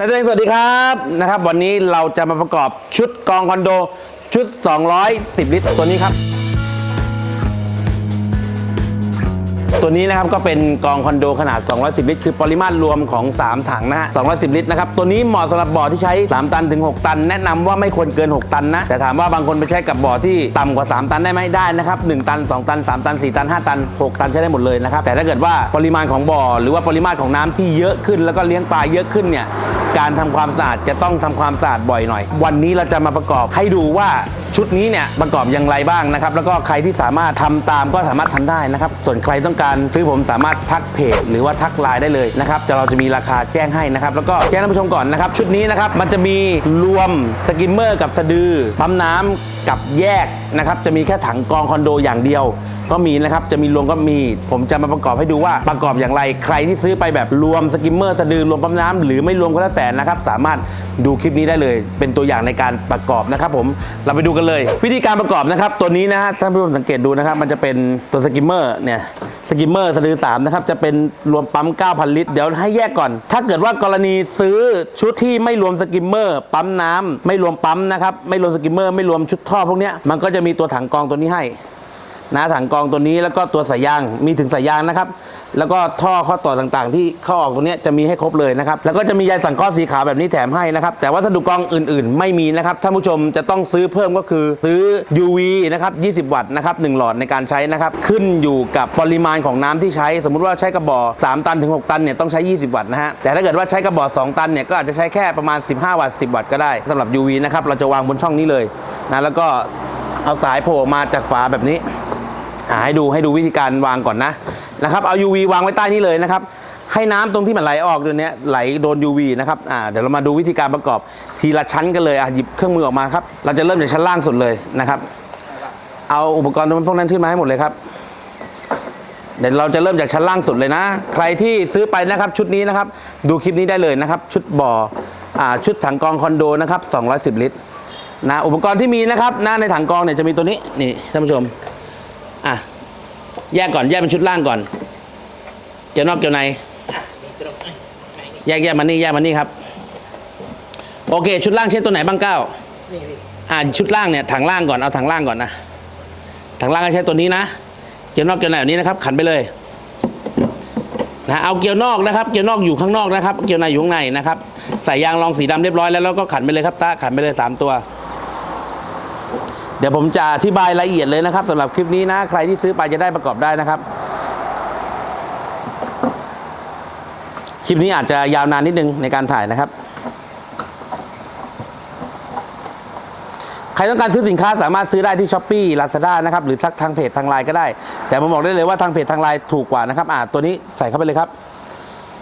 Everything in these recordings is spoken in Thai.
นายตัวเองสวัสดีครับนะครับ วันนี้เราจะมาประกอบชุดกองคอนโดชุด 210 ลิตรตัวนี้ครับ ตัวนี้นะครับก็เป็นกองคอนโดขนาด 210 ลิตร คือปริมาตรรวมของ 3 ถังนะฮะ 210 ลิตรนะครับ ตัวนี้เหมาะสำหรับบ่อที่ใช้ 3 ตันถึง 6 ตัน แนะนำว่าไม่ควรเกิน 6 ตันนะ แต่ถามว่าบางคนไปใช้กับบ่อที่ต่ำกว่า 3 ตันได้ไหมได้นะครับ 1 ตัน 2 ตัน 3 ตัน 4 ตัน 5 ตัน 6 ตันใช้ได้หมดเลยนะครับ แต่ถ้าเกิดว่าปริมาณของบ่อ หรือว่าปริมาตรของน้ำที่เยอะขึ้น แล้วก็เลี้ยงปลาเยอะขึ้นเนี่ย การทำความสะอาดจะต้องทำความสะอาดบ่อยหน่อย วันนี้เราจะมาประกอบให้ดูว่าชุดนี้เนี่ยประกอบอย่างไรบ้างนะครับ แล้วก็ใครที่สามารถทำตามก็สามารถทำได้นะครับ ส่วนใครต้องการซื้อผมสามารถทักเพจหรือว่าทักไลน์ได้เลยนะครับจะเราจะมีราคาแจ้งให้นะครับ แล้วก็แจ้งท่านผู้ชมก่อนนะครับ ชุดนี้นะครับมันจะมีรวมสกิมเมอร์กับสะดือปั๊มน้ำกับแยกนะครับจะมีแค่ถังกรองคอนโดอย่างเดียว ก็มีนะครับ จะมีรวมก็มี ผมจะมาประกอบให้ดูว่าประกอบอย่างไร ใครที่ซื้อไปแบบรวมสกิมเมอร์สะดือรวมปั๊มน้ำหรือไม่รวมก็แล้วแต่นะครับ สามารถดูคลิปนี้ได้เลย เป็นตัวอย่างในการประกอบนะครับ ผมเราไปดูกันเลย วิธีการประกอบนะครับ ตัวนี้นะฮะท่านผู้ชมสังเกตดูนะครับ มันจะเป็นตัวสกิมเมอร์เนี่ยสกิมเมอร์สะดือ3นะครับจะเป็นรวมปั๊ม 9,000 ลิตร เดี๋ยวให้แยกก่อน ถ้าเกิดว่ากรณีซื้อชุดที่ไม่รวมสกิมเมอร์ ปั๊มน้ำไม่รวมปั๊มนะครับ ไม่รวมสกิมเมอร์ ไม่รวมชุดท่อพวกนี้มันก็จะมีตัวถังกรองตัวนี้ให้ นะถังกองตัวนี้แล้วก็ตัวสายยางมีถึงสายยางนะครับ แล้วก็ท่อข้อต่อต่างๆ ที่เข้าออกตรงนี้จะมีให้ครบเลยนะครับ แล้วก็จะมีใยสังเคราะห์สีขาวแบบนี้แถมให้นะครับ แต่วัสดุกองอื่นๆ ไม่มีนะครับท่านผู้ชมจะต้องซื้อเพิ่มก็คือซื้อ UV นะครับ 20 วัตต์นะครับ1หลอดในการใช้นะครับ ขึ้นอยู่กับปริมาณของน้ำที่ใช้ สมมุติว่าใช้กระบอก3ตันถึง 6 ตันเนี่ยต้องใช้ 20 วัตต์นะฮะแต่ถ้าเกิดว่าใช้กระบอก2ตันเนี่ยก็อาจจะใช้แค่ประมาณ 15 วัตต์ 10 วัตต์ก็ได้สำหรับ UV นะครับเราจะวางบนช่องนี้เลยนะแล้วก็เอาสายโผล่มาจากฝาแบบนี้ อ่าให้ดูให้ดูวิธีการวางก่อนนะนะครับเอา UV วางไว้ใต้นี้เลยนะครับ ให้น้ำตรงที่มันไหลออกตัวนี้ไหลโดน UV นะครับอ่าเดี๋ยวเรามาดูวิธีการประกอบทีละชั้นกันเลยอะหยิบเครื่องมือออกมาครับเราจะเริ่มจากชั้นล่างสุดเลยนะครับเอาอุปกรณ์พวกนั้นขึ้นมาให้หมดเลยครับ เดี๋ยวเราจะเริ่มจากชั้นล่างสุดเลยนะ ใครที่ซื้อไปนะครับชุดนี้นะครับ ดูคลิปนี้ได้เลยนะครับ ชุดบ่ออชุดถังกองคอนโดนะครับ210 ลิตรนะอุปกรณ์ที่มีนะครับนะในถังกองเนี่ยจะมีตัวนี้นี่ท่านผู้ชม อะ แยกก่อนแยกเป็นชุดล่างก่อนเกี่ยวนอกเกี่ยวในแยกแยกมานี่แยกมานี่ครับ โอเค ชุดล่างใช้ตัวไหนบ้างเก้าอะชุดล่างเนี่ยถังล่างก่อนเอาถังล่างก่อนนะถังล่างก็ใช้ตัวนี้นะ เกียวนอกเกียวในแบบนี้นะครับ ขันไปเลยนะเอาเกียวนอกนะครับ เกียวนอกอยู่ข้างนอกนะครับ เกียวในอยู่ข้างในนะครับ ใส่ยางรองสีดำเรียบร้อยแล้วแล้วก็ขันไปเลยครับตาขันไปเลยสามตัว เดี๋ยวผมจะอธิบายละเอียดเลยนะครับสำหรับคลิปนี้นะ ใครที่ซื้อไปจะได้ประกอบได้นะครับ คลิปนี้อาจจะยาวนานนิดนึงในการถ่ายนะครับ ใครต้องการซื้อสินค้าสามารถซื้อได้ที่ช้อปปี้ลาซาด้านะครับ หรือสักทางเพจทางไลน์ก็ได้ แต่ผมบอกได้เลยว่าทางเพจทางไลน์ถูกกว่านะครับอ่าตัวนี้ใส่เข้าไปเลยครับ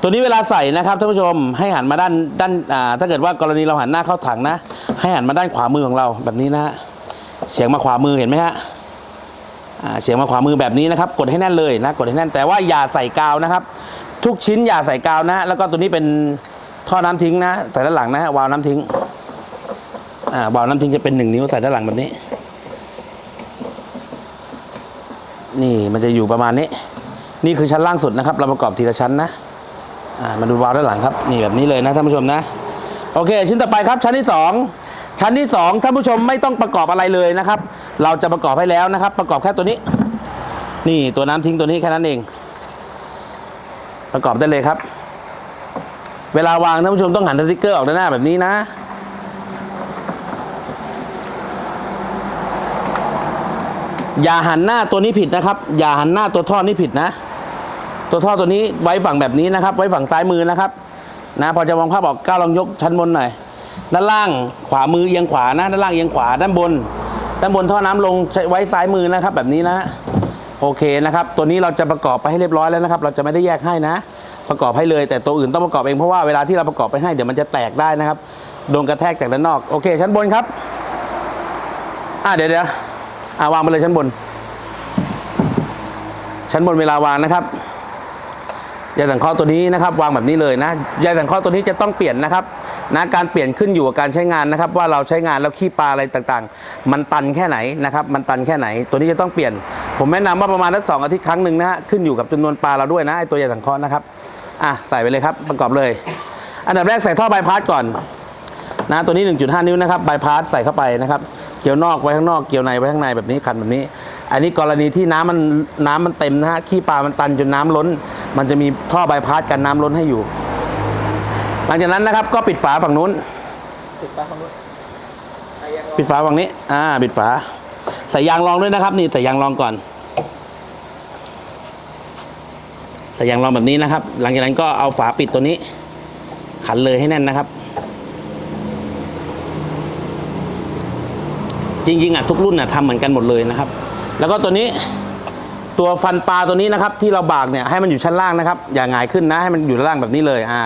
ตัวนี้เวลาใส่นะครับท่านผู้ชมให้หันมาด้านด้านอ่าถ้าเกิดว่ากรณีเราหันหน้าเข้าถังนะ ให้หันมาด้านขวามือของเราแบบนี้นะฮะ เสียงมาขวามือเห็นไหมฮะเสียงมาขวามือแบบนี้นะครับ กดให้แน่นเลยนะกดให้แน่นแต่ว่าอย่าใส่กาวนะครับ ทุกชิ้นอย่าใส่กาวนะ แล้วก็ตัวนี้เป็นท่อน้ำทิ้งนะใส่ด้านหลังนะฮะวาล์วน้ำทิ้งอ่าวาล์วน้ำทิ้งจะเป็นหนึ่งนิ้วใส่ด้านหลังแบบนี้ นี่มันจะอยู่ประมาณนี้ นี่คือชั้นล่างสุดนะครับ เราประกอบทีละชั้นนะอ่ามาดูวาล์วด้านหลังครับ นี่แบบนี้เลยนะท่านผู้ชมนะ โอเค ชิ้นต่อไปครับชั้นที่สอง ชั้นที่สองท่านผู้ชมไม่ต้องประกอบอะไรเลยนะครับ เราจะประกอบให้แล้วนะครับ ประกอบแค่ตัวนี้ นี่ตัวน้ำทิ้งตัวนี้แค่นั้นเอง ประกอบได้เลยครับ เวลาวางท่านผู้ชมต้องหันสติกเกอร์ออกด้านหน้าแบบนี้นะอย่าหันหน้าตัวนี้ผิดนะครับ อย่าหันหน้าตัวท่อนี้ผิดนะ ตัวท่อตัวนี้ไว้ฝั่งแบบนี้นะครับ ไว้ฝั่งซ้ายมือนะครับ นะ พอจะมองภาพออกก้าวลองยกชั้นบนหน่อย ด้านล่างขวามือเอียงขวานะด้านล่างเอียงขวาด้านบน ด้านบนท่อน้ำลงใช้ไว้ซ้ายมือนะครับ แบบนี้นะโอเคนะครับ ตัวนี้เราจะประกอบไปให้เรียบร้อยแล้วนะครับ เราจะไม่ได้แยกให้นะ ประกอบให้เลย แต่ตัวอื่นต้องประกอบเองเพราะว่าเวลาที่เราประกอบไปให้เดี๋ยวมันจะแตกได้นะครับโดนกระแทกจากด้านนอกโอเค ชั้นบนครับอะเดี๋ยวเดี๋ยวอะวางไปเลยชั้นบน ชั้นบนเวลาวางนะครับยาสังเคราะห์ตัวนี้นะครับ วางแบบนี้เลยนะยาสังเคราะห์ตัวนี้จะต้องเปลี่ยนนะครับ นะการเปลี่ยนขึ้นอยู่กับการใช้งานนะครับ ว่าเราใช้งานแล้วขี้ปลาอะไรต่างๆ มันตันแค่ไหนนะครับมันตันแค่ไหน ตัวนี้จะต้องเปลี่ยน ผมแนะนำว่าประมาณสักสองอาทิตย์ครั้งหนึ่งนะฮะขึ้นอยู่กับจำนวนปลาเราด้วยนะไอตัวยาสังเคราะห์นะครับอะใส่ไปเลยครับประกอบเลย อันดับแรกใส่ท่อบายพาสก่อนนะตัวนี้ 1.5 นิ้วนะครับบายพาสใส่เข้าไปนะครับเกี่ยวนอกไว้ข้างนอกเกี่ยวในไว้ข้างในแบบนี้ขันแบบนี้ อันนี้กรณีที่น้ำมันน้ำมันเต็มนะฮะขี้ปลามันตันจนน้ำล้น มันจะมีท่อบายพาสกันน้ำล้นให้อยู่ ลังจากนั้นนะครับก็ปิดฝาฝั่งนู้น ติดปลั๊กฝั่งนู้นไปยังรอปิดฝาฝั่งนี้ อ่า ปิดฝา ใส่ยางรองด้วยนะครับ นี่ใส่ยางรองก่อน ใส่ยางรองแบบนี้นะครับ หลังจากนั้นก็เอาฝาปิดตัวนี้ ขันเลยให้แน่นนะครับ จริงๆอะทุกรุ่นอะทำเหมือนกันหมดเลยนะครับ แล้วก็ตัวนี้ ตัวฟันปลาตัวนี้นะครับ ที่เราบากเนี่ยให้มันอยู่ชั้นล่างนะครับ อย่าหงายขึ้นนะให้มันอยู่ด้านล่างแบบนี้เลย อ่า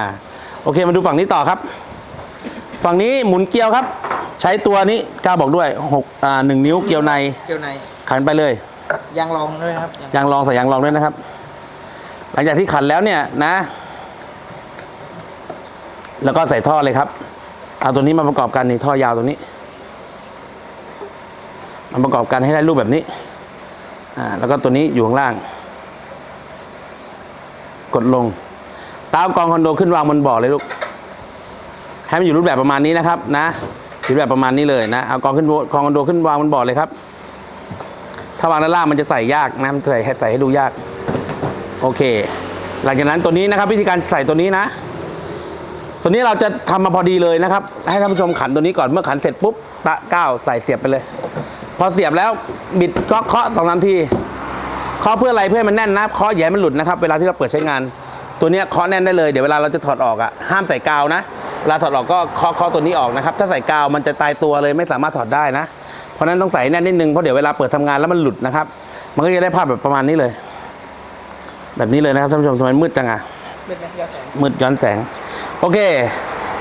โอเคมาดูฝั่งนี้ต่อครับ ฝั่งนี้หมุนเกลียวครับ ใช้ตัวนี้กล้าบอกด้วยหกอ่าหนึ่งนิ้วเกลียวในเกี่ยวในขันไปเลยยางรองด้วยนะครับยางยางรองใส่ยางรองด้วยนะครับ หลังจากที่ขันแล้วเนี่ยนะ แล้วก็ใส่ท่อเลยครับเอาตัวนี้มาประกอบกันนี่ท่อยาวตัวนี้มาประกอบกันให้ได้รูปแบบนี้อ่าแล้วก็ตัวนี้อยู่ข้างล่าง กดลง ตามกองคอนโดขึ้นวางบนบ่อเลยลูกให้มันอยู่รูปแบบประมาณนี้นะครับ นะอยู่รูปแบบประมาณนี้เลยนะเอากองขึ้นกองคอนโดขึ้นวางบนบ่อเลยครับ ถ้าวางด้านล่างมันจะใส่ยากนะมันใส่ใส่ให้ดูยาก โอเค หลังจากนั้นตัวนี้นะครับ วิธีการใส่ตัวนี้นะ ตัวนี้เราจะทำมาพอดีเลยนะครับ ให้ท่านผู้ชมขันตัวนี้ก่อนเมื่อขันเสร็จปุ๊บตะก้าวใส่เสียบไปเลย พอเสียบแล้วบิดก็เคาะสองสามทีเคาะเพื่ออะไรเพื่อให้มันแน่นนะเคาะอย่มันหลุดนะครับ เวลาที่เราเปิดใช้งาน ตัวนี้เคาะแน่นได้เลยเดี๋ยวเวลาเราจะถอดออกอะห้ามใส่กาวนะเวลาถอดออกก็เคาะเคาะตัวนี้ออกนะครับ ถ้าใส่กาวมันจะตายตัวเลยไม่สามารถถอดได้นะ เพราะนั้นต้องใส่แน่นนิดนึงเพราะเดี๋ยวเวลาเปิดทำงานแล้วมันหลุดนะครับ มันก็จะได้ภาพแบบประมาณนี้เลย แบบนี้เลยนะครับท่านผู้ชมทำไมมืดจังอะเป็นนักยาแสงมืดย้อนแสง โอเค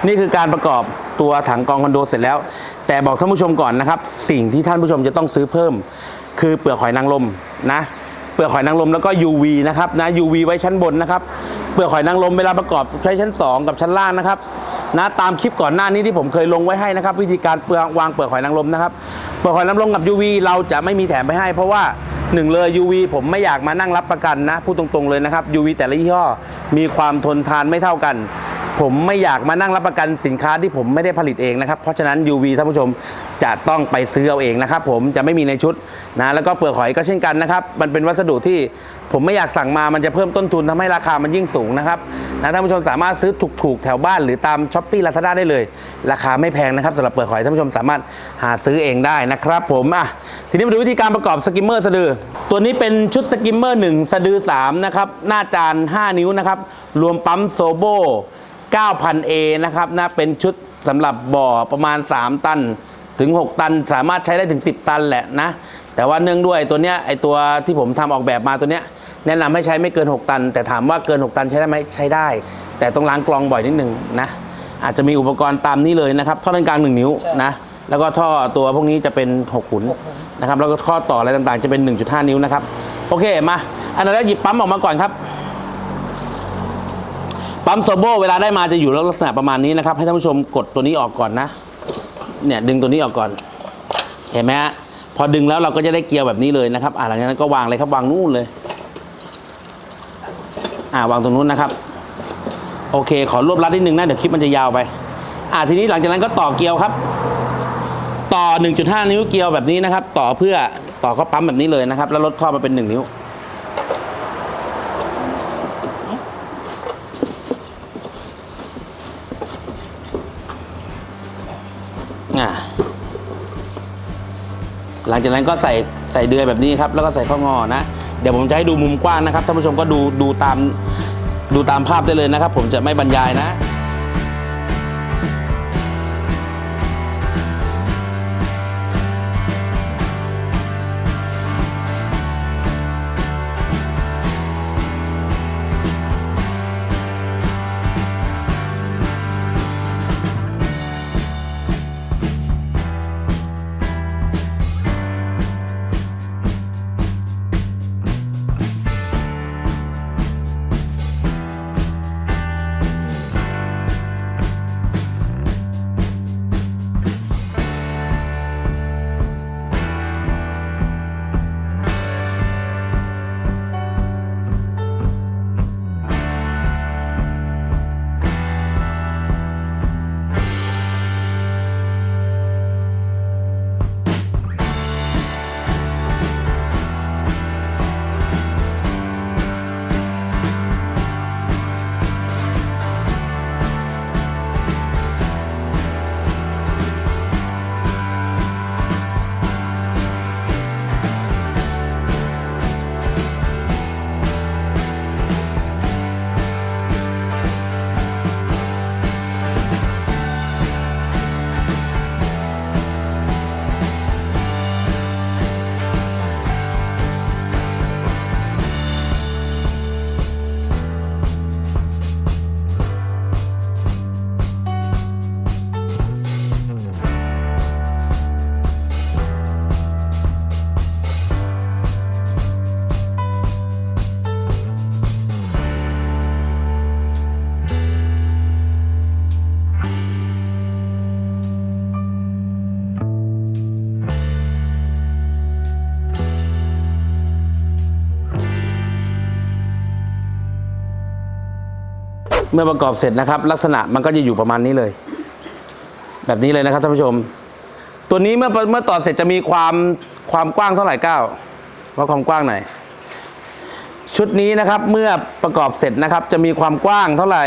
นี่คือการประกอบตัวถังกองคอนโดเสร็จแล้ว แต่บอกท่านผู้ชมก่อนนะครับ สิ่งที่ท่านผู้ชมจะต้องซื้อเพิ่ม คือเปลือกหอยนางรมนะ เปลือกหอยนางรมแล้วก็ UV นะครับนะ UV ไว้ชั้นบนนะครับ เปลือกหอยนางรมเวลาประกอบใช้ชั้น 2 กับชั้นล่างนะครับนะตามคลิปก่อนหน้านี้ที่ผมเคยลงไว้ให้นะครับ วิธีการเปลือกวางเปลือกหอยนางรมนะครับเปลือกหอยนางรมกับ UV เราจะไม่มีแถมไปให้ เพราะว่าหนึ่งเลย UV ผมไม่อยากมานั่งรับประกันนะพูดตรงๆเลยนะครับ UV แต่ละยี่ห้อมีความทนทานไม่เท่ากัน ผมไม่อยากมานั่งรับประกันสินค้าที่ผมไม่ได้ผลิตเองนะครับ เพราะฉะนั้น UV ท่านผู้ชมจะต้องไปซื้อเอาเองนะครับ ผมจะไม่มีในชุดนะแล้วก็เปลือกหอยก็เช่นกันนะครับ มันเป็นวัสดุที่ ผมไม่อยากสั่งมามันจะเพิ่มต้นทุนทำให้ราคามันยิ่งสูงนะครับนะท่านผู้ชมสามารถซื้อถูกๆแถวบ้านหรือตามช้อปปี้ลาซาด้าได้เลย ราคาไม่แพงนะครับสำหรับเปลือกหอยท่านผู้ชมสามารถหาซื้อเองได้นะครับ ผมอะทีนี้มาดูวิธีการประกอบสกิมเมอร์สะดือ ตัวนี้เป็นชุดสกิมเมอร์1สะดือ3นะครับหน้าจาน 5 นิ้วนะครับรวมปั๊มโซโบ 9,000A นะครับนะเป็นชุดสำหรับบ่อประมาณ 3 ตันถึง 6 ตันสามารถใช้ได้ถึง 10 ตันแหละนะแต่ว่าเนื่องด้วยตัวเนี้ยไอตัวที่ผมทำออกแบบมาตัวเนี้ย แนะนำให้ใช้ไม่เกิน 6 ตัน แต่ถามว่าเกิน 6 ตันใช้ได้ไหมใช้ได้ แต่ต้องล้างกรองบ่อยนิดนึงนะอาจจะมีอุปกรณ์ตามนี้เลยนะครับท่อเลนกลาง 1 นิ้วนะแล้วก็ท่อตัวพวกนี้จะเป็น6หุนนะครับแล้วก็ข้อต่ออะไรต่างๆ จะเป็น 1.5 นิ้วนะครับโอเคมาอันนั้นแล้วหยิบปั๊มออกมาก่อนครับปั๊มโซโบเวลาได้มาจะอยู่ลักษณะประมาณนี้นะครับ ให้ท่านผู้ชมกดตัวนี้ออกก่อนนะเนี่ยดึงตัวนี้ออกก่อน เห็นไหมฮะพอดึงแล้วเราก็จะได้เกียร์แบบนี้เลยนะครับอ่าหลังจากนั้นก็วางเลยครับวางนู่นเลย อ่าวางตรงนู้นนะครับ โอเค ขอรวบรัดนิดนึงนะเดี๋ยวคลิปมันจะยาวไป อ่าทีนี้หลังจากนั้นก็ต่อเกลียวครับ ต่อ 1.5 นิ้วเกลียวแบบนี้นะครับ ต่อเพื่อต่อเข้าปั๊มแบบนี้เลยนะครับ แล้วลดท่อมาเป็น 1 นิ้วหลังจากนั้นก็ใส่ใส่เดือยแบบนี้ครับ แล้วก็ใส่ข้องอนะ เดี๋ยวผมจะให้ดูมุมกว้างนะครับท่านผู้ชมก็ดูดูตามดูตามภาพได้เลยนะครับ ผมจะไม่บรรยายนะ เมื่อประกอบเสร็จนะครับ ลักษณะมันก็จะอยู่ประมาณนี้เลย แบบนี้เลยนะครับท่านผู้ชม ตัวนี้เมื่อเมื่อต่อเสร็จจะมีความความกว้างเท่าไหร่ก้าวว่าความกว้างหน่อยชุดนี้นะครับเมื่อประกอบเสร็จนะครับ จะมีความกว้างเท่าไหร่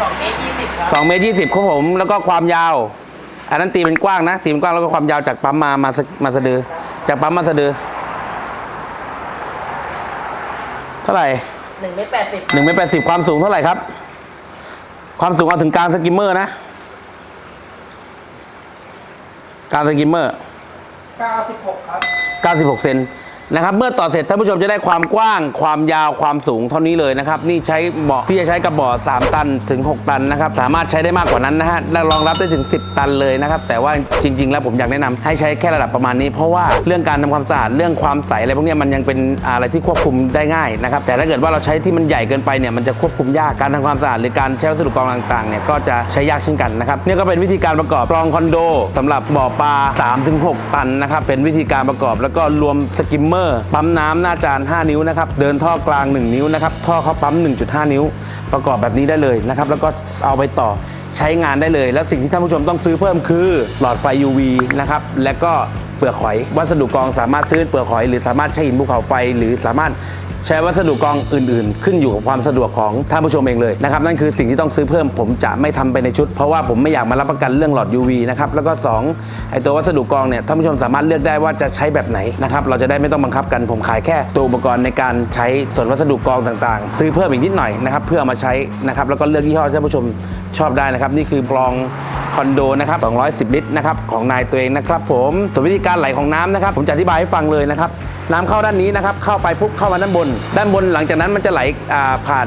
สองเมตรยี่สิบครับ2เมตรยี่สิบครับผมแล้วก็ความยาว อันนั้นตีเป็นกว้างนะตีเป็นกว้างแล้วก็ความยาวจากปั๊มมามามาสะดือ จากปั๊มมาสะดือ เท่าไหร่ หนึ่งเมตรแปดสิบหนึ่งเมตรแปดสิบความสูงเท่าไหร่ครับ ความสูงเอาถึงกลางสกิมเมอร์นะกลางสกิมเมอร์เก้าสิบหกครับ96เซน นะครับเมื่อต่อเสร็จท่านผู้ชมจะได้ความกว้างความยาวความสูงเท่านี้เลยนะครับนี่ใช้เบาะที่จะใช้กับเบาะ3ตันถึง 6 ตันนะครับสามารถใช้ได้มากกว่านั้นนะฮะและรองรับได้ถึง 10 ตันเลยนะครับแต่ว่าจริง ๆ แล้วผมอยากแนะนำให้ใช้แค่ระดับประมาณนี้ เพราะว่าเรื่องการทำความสะอาดเรื่องความใสอะไรพวกนี้มันยังเป็นอะไรที่ควบคุมได้ง่ายนะครับแต่ถ้าเกิดว่าเราใช้ที่มันใหญ่เกินไปเนี่ยมันจะควบคุมยากการทำความสะอาดหรือการใช้วัสดุกรองต่างๆเนี่ยก็จะใช้ยากเช่นกันนะครับนี่ก็เป็นวิธีการประกอบกรองคอนโดสำหรับบ่อปลา3-6 ตันนะครับเป็นวิธีการประกอบแล้วก็รวมสกิมเมอร์ปั๊มน้ำหน้าจาน 5 นิ้วนะครับ เดินท่อกลาง 1 นิ้วนะครับ ท่อเขาปั๊ม 1.5 นิ้ว ประกอบแบบนี้ได้เลยนะครับ แล้วก็เอาไปต่อใช้งานได้เลย แล้วสิ่งที่ท่านผู้ชมต้องซื้อเพิ่มคือหลอดไฟ UV นะครับ และก็เปลือกหอย วัสดุกรองสามารถซื้อเปลือกหอย หรือสามารถใช้หินภูเขาไฟ หรือสามารถ ใช้วัสดุกรองอื่นๆ ขึ้นอยู่กับความสะดวกของท่านผู้ชมเองเลยนะครับนั่นคือสิ่งที่ต้องซื้อเพิ่มผมจะไม่ทำไปในชุด เพราะว่าผมไม่อยากมารับประกันเรื่องหลอด UV นะครับแล้วก็2ไอตัววัสดุกรองเนี่ยท่านผู้ชมสามารถเลือกได้ว่าจะใช้แบบไหนนะครับเราจะได้ไม่ต้องบังคับกันผมขายแค่ ตัวอุปกรณ์ในการใช้ส่วนวัสดุกรองต่างๆ ซื้อเพิ่มอีกนิดหน่อยนะครับเพื่อมาใช้นะครับแล้วก็เลือกยี่ห้อที่ท่านผู้ชมชอบได้นะครับนี่คือกรองคอนโดนะครับ 210 ลิตรนะครับของนายตัวเองนะครับผมส่วนวิธีการไหลของน้ำนะครับ ผมจะอธิบายให้ฟังเลยนะครับ น้ำเข้าด้านนี้นะครับ เข้าไปปุ๊บเข้ามาด้านบน ด้านบนหลังจากนั้นมันจะไหลผ่าน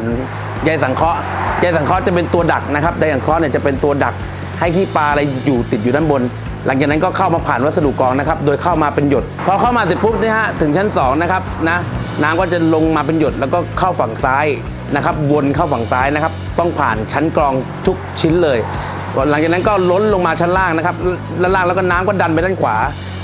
ใยสังเคราะห์ใยสังเคราะห์จะเป็นตัวดักนะครับใยสังเคราะห์เนี่ยจะเป็นตัวดักให้ขี้ปลาอะไรอยู่ติดอยู่ด้านบน หลังจากนั้นก็เข้ามาผ่านวัสดุกรองนะครับ โดยเข้ามาเป็นหยด พอเข้ามาเสร็จปุ๊บนี่ยฮะถึงชั้นสองนะครับนะน้ำก็จะลงมาเป็นหยดแล้วก็เข้าฝั่งซ้ายนะครับวนเข้าฝั่งซ้ายนะครับ ต้องผ่านชั้นกรองทุกชิ้นเลย หลังจากนั้นก็ล้นลงมาชั้นล่างนะครับด้านล่างแล้วก็น้ำก็ดันไปด้านขวา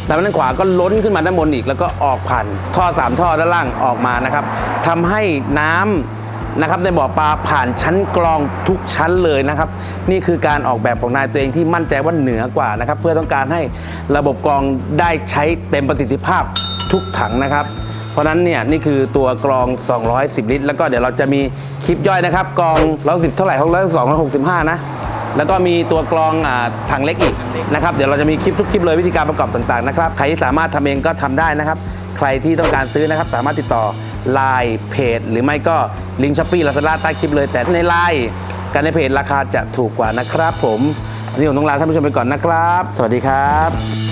ดันไปด้านขวาก็ล้นขึ้นมาด้านบนอีก แล้วก็ออกผ่านท่อสามท่อด้านล่างออกมานะครับทำให้น้ำนะครับในบ่อปลาผ่านชั้นกรองทุกชั้นเลยนะครับ นี่คือการออกแบบของนายตัวเองที่มั่นใจว่าเหนือกว่านะครับ เพื่อต้องการให้ระบบกรองได้ใช้เต็มประสิทธิภาพทุกถังนะครับ เพราะนั้นเนี่ยนี่คือตัวกรอง 210 ลิตร แล้วก็เดี๋ยวเราจะมีคลิปย่อยนะครับกรอง110เท่าไหร่ของ102 165 นะ แล้วก็มีตัวกรองอถังเล็กอีกนะครับ เดี๋ยวเราจะมีคลิปทุกคลิปเลยวิธีการประกอบต่างๆนะครับ ใครที่สามารถทำเองก็ทำได้นะครับ ใครที่ต้องการซื้อนะครับ สามารถติดต่อ Line เพจหรือไม่ก็ลิงก์ช้อปปี้ลาซาด้าใต้คลิปเลย แต่ใน Line กันในเพจราคาจะถูกกว่านะครับ ผมวันนี้ผมต้องลาท่านผู้ชมไปก่อนนะครับ สวัสดีครับ